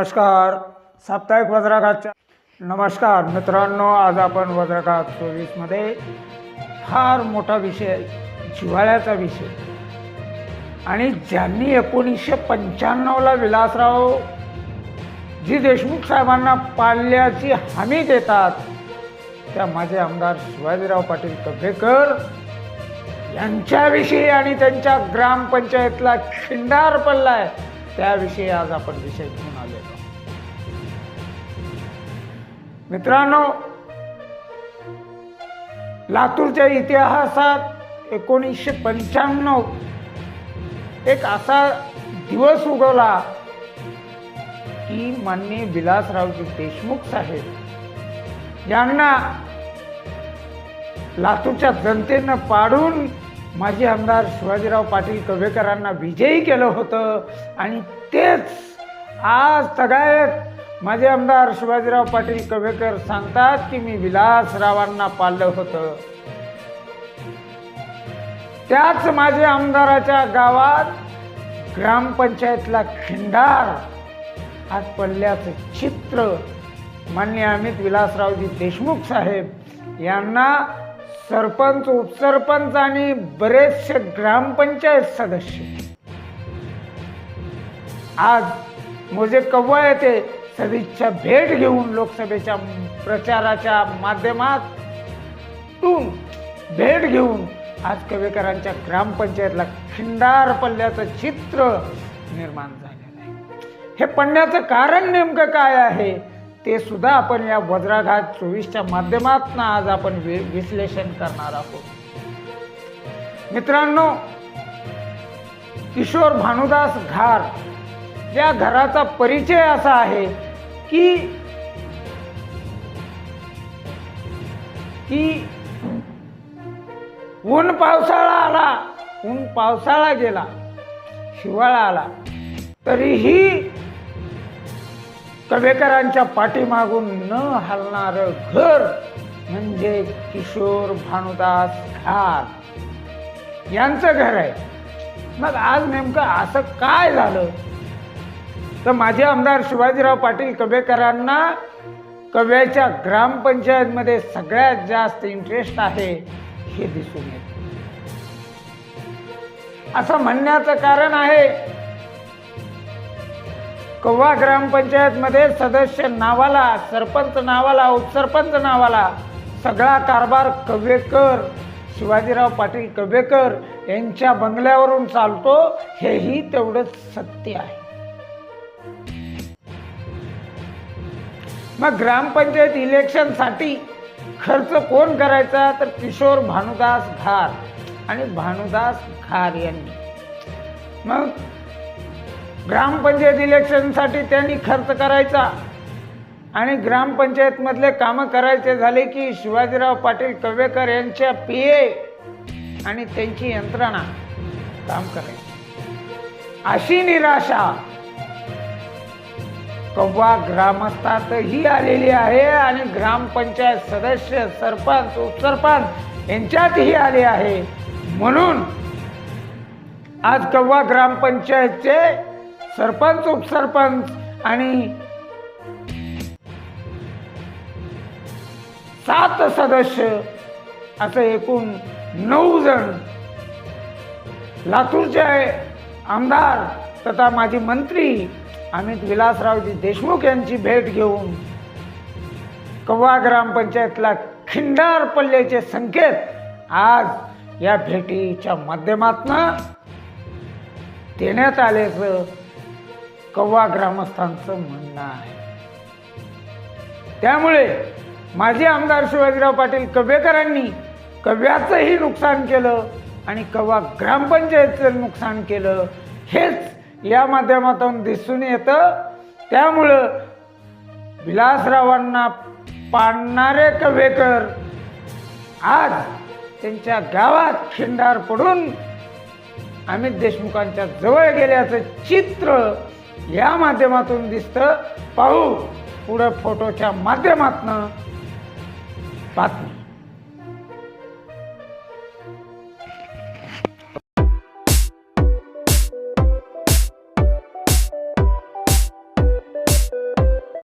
नमस्कार. साप्ताहिक वज्राघातच्या नमस्कार. मित्रांनो आज आपण वज्राघात चोवीसमध्ये फार मोठा विषय जिव्हाळ्याचा विषय. आणि ज्यांनी एकोणीसशे पंच्याण्णवला विलासराव जी देशमुख साहेबांना पाल्याची हमी देतात त्या माझे आमदार शिवाजीराव पाटील कभेकर यांच्याविषयी आणि त्यांच्या ग्रामपंचायतला खिंडार पडलाय त्याविषयी आज आपण विषय घेऊ मित्रांनो लातूरच्या इतिहासात एकोणीसशे पंच्याण्णव एक असा दिवस उगवला की माननीय विलासरावजी देशमुख साहेब यांना लातूरच्या जनतेनं पाडून माजी आमदार शिवाजीराव पाटील कवेकरांना विजयी केलं होतं. आणि तेच आज सगळ्यात माझे आमदार शिवाजीराव पाटील कवेकर सांगतात की मी विलासरावांना पाळलं होतं. त्याच माझे आमदाराच्या गावात ग्रामपंचायतला खिंडार आज पडल्याचं चित्र मान्य अमित विलासरावजी देशमुख साहेब यांना सरपंच उपसरपंच आणि बरेचसे ग्रामपंचायत सदस्य. आज मोजे कव्वा येते. सदिच्छा भेट घेऊन लोकसभेच्या प्रचाराच्या माध्यमातून भेट घेऊन आज कवेकरांच्या ग्रामपंचायतला खिंडार पल्ल्याचं चित्र निर्माण झालेलं आहे. हे पडण्याचं कारण नेमकं काय आहे ते सुद्धा आपण या वज्राघात चोवीसच्या माध्यमातून आज आपण वि विश्लेषण करणार आहोत. मित्रांनो किशोर भानुदास घार या घराचा परिचय असा आहे की की ऊन पावसाळा आला ऊन पावसाळा गेला हिवाळा आला तरीही कवेकरांच्या पाठीमागून न हलणारं घर म्हणजे किशोर भानुदास घाट. यांचं घर आहे. मग आज नेमकं असं काय झालं? तर माझे आमदार शिवाजीराव पाटील कवेकरांना कव्याच्या ग्रामपंचायतमध्ये सगळ्यात जास्त इंटरेस्ट आहे हे दिसून येत. असं म्हणण्याचं कारण आहे कव्वा ग्रामपंचायतमध्ये सदस्य नावाला सरपंच नावाला उपसरपंच नावाला सगळा कारभार कवेकर शिवाजीराव पाटील कवेकर यांच्या बंगल्यावरून चालतो हेही तेवढंच सत्य आहे. मग ग्रामपंचायत इलेक्शनसाठी खर्च कोण करायचा? तर किशोर भानुदास घार आणि भानुदास घार यांनी. मग ग्रामपंचायत इलेक्शनसाठी त्यांनी खर्च करायचा आणि ग्रामपंचायतमधले कामं करायचे झाले की शिवाजीराव पाटील कवेकर यांच्या पी ए आणि त्यांची यंत्रणा काम करायची. अशी निराशा कव्वा ग्रामस्थातही आलेली आहे आणि ग्रामपंचायत सदस्य सरपंच उपसरपंच यांच्यातही आले आहे. म्हणून आज कव्वा ग्रामपंचायतचे सरपंच उपसरपंच आणि सात सदस्य असं एकूण नऊ जण लातूरचे आमदार तथा माजी मंत्री अमित विलासरावजी देशमुख यांची भेट घेऊन कव्वा ग्रामपंचायतला खिंडार पल्ल्याचे संकेत आज या भेटीच्या माध्यमातून देण्यात आल्याचं कव्वा ग्रामस्थांचं म्हणणं आहे. त्यामुळे माजी आमदार शिवाजीराव पाटील कव्वेकरांनी कव्याचंही नुकसान केलं आणि कव्वा ग्रामपंचायतचं नुकसान केलं हेच या माध्यमातून दिसून येतं. त्यामुळं विलासरावांना पाडणारे कवेकर आज त्यांच्या गावात खिंडार पडून अमित देशमुखांच्या जवळ गेल्याचं चित्र या माध्यमातून दिसतं. पाहू पुढं फोटोच्या माध्यमातनं बातमी.